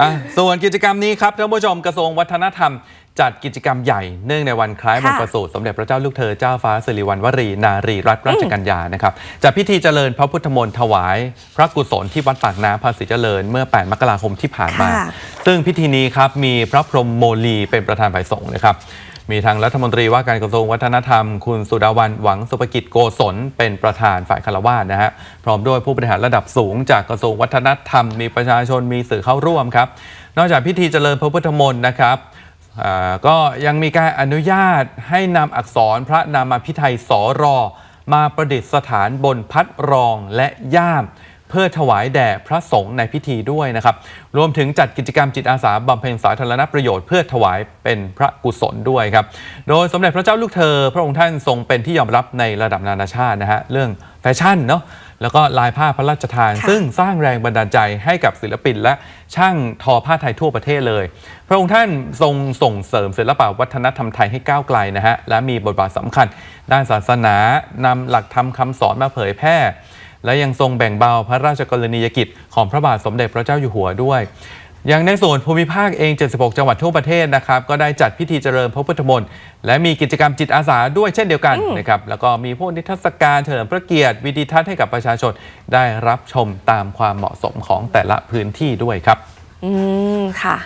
อะส่วนกิจกรรมนี้ครับท่านผู้ชมกระทรวงวัฒนธรรม จัดกิจกรรมใหญ่เนื่องในวันคล้ายวันค่ะประสูติสมเด็จพระเจ้าลูกเธอเจ้าฟ้าสิริวัณวรีนารีรัตนราชกัญญานะครับจัดพิธีเจริญพระพุทธมนต์ถวาย พระกุศลที่วัดปากน้ำภาษีเจริญเมื่อ 8 มกราคมที่ผ่านมาค่ะซึ่งพิธีนี้ครับมีพระพรหมโมลีเป็นประธานฝ่ายสงฆ์นะครับ มีทางรัฐมนตรีว่าการกระทรวงวัฒนธรรม คุณสุดาวันหวังสุภกิจโกศลเป็นประธานฝ่ายคารวาสนะฮะพร้อมด้วยผู้บริหารระดับสูงจากกระทรวงวัฒนธรรม มีประชาชนมีสื่อเข้าร่วมครับ นอกจากพิธีเจริญพระพุทธมนต์นะครับก็ยังมีการอนุญาตให้นำอักษรพระนามาพิไทยสอรอมาประดิษฐานบนพัดรองและย่าม เพื่อถวายแด่พระสงฆ์ในพิธีด้วยนะครับ รวมถึงจัดกิจกรรมจิตอาสาบำเพ็ญสาธารณประโยชน์เพื่อถวายเป็นพระกุศลด้วยครับ โดยสมเด็จพระเจ้าลูกเธอ พระองค์ท่านทรงเป็นที่ยอมรับในระดับนานาชาตินะฮะเรื่องแฟชั่นเนาะแล้วก็ลายผ้าพระราชทานค่ะซึ่งสร้างแรงบันดาลใจให้กับศิลปินและช่างทอผ้าไทยทั่วประเทศเลย พระองค์ท่านทรงส่งเสริมศิลปวัฒนธรรมไทยให้ก้าวไกลนะฮะและมีบทบาทสำคัญ ด้านศาสนานำหลักธรรมคำสอนมาเผยแพร่ และยังทรงแบ่งเบาพระราชกรณียกิจของพระบาทสมเด็จพระเจ้าอยู่หัวด้วยอย่างในส่วนภูมิภาคเอง 76 จังหวัดทั่วประเทศนะครับ ก็ได้จัดพิธีเจริญพระพุทธมนต์และมีกิจกรรมจิตอาสาด้วยเช่นเดียวกันนะครับ แล้วก็มีพวกนิทรรศการเฉลิมพระเกียรติวิดีทัศน์ให้กับประชาชนได้รับชมตามความเหมาะสมของแต่ละพื้นที่ด้วยครับ อืม ค่ะ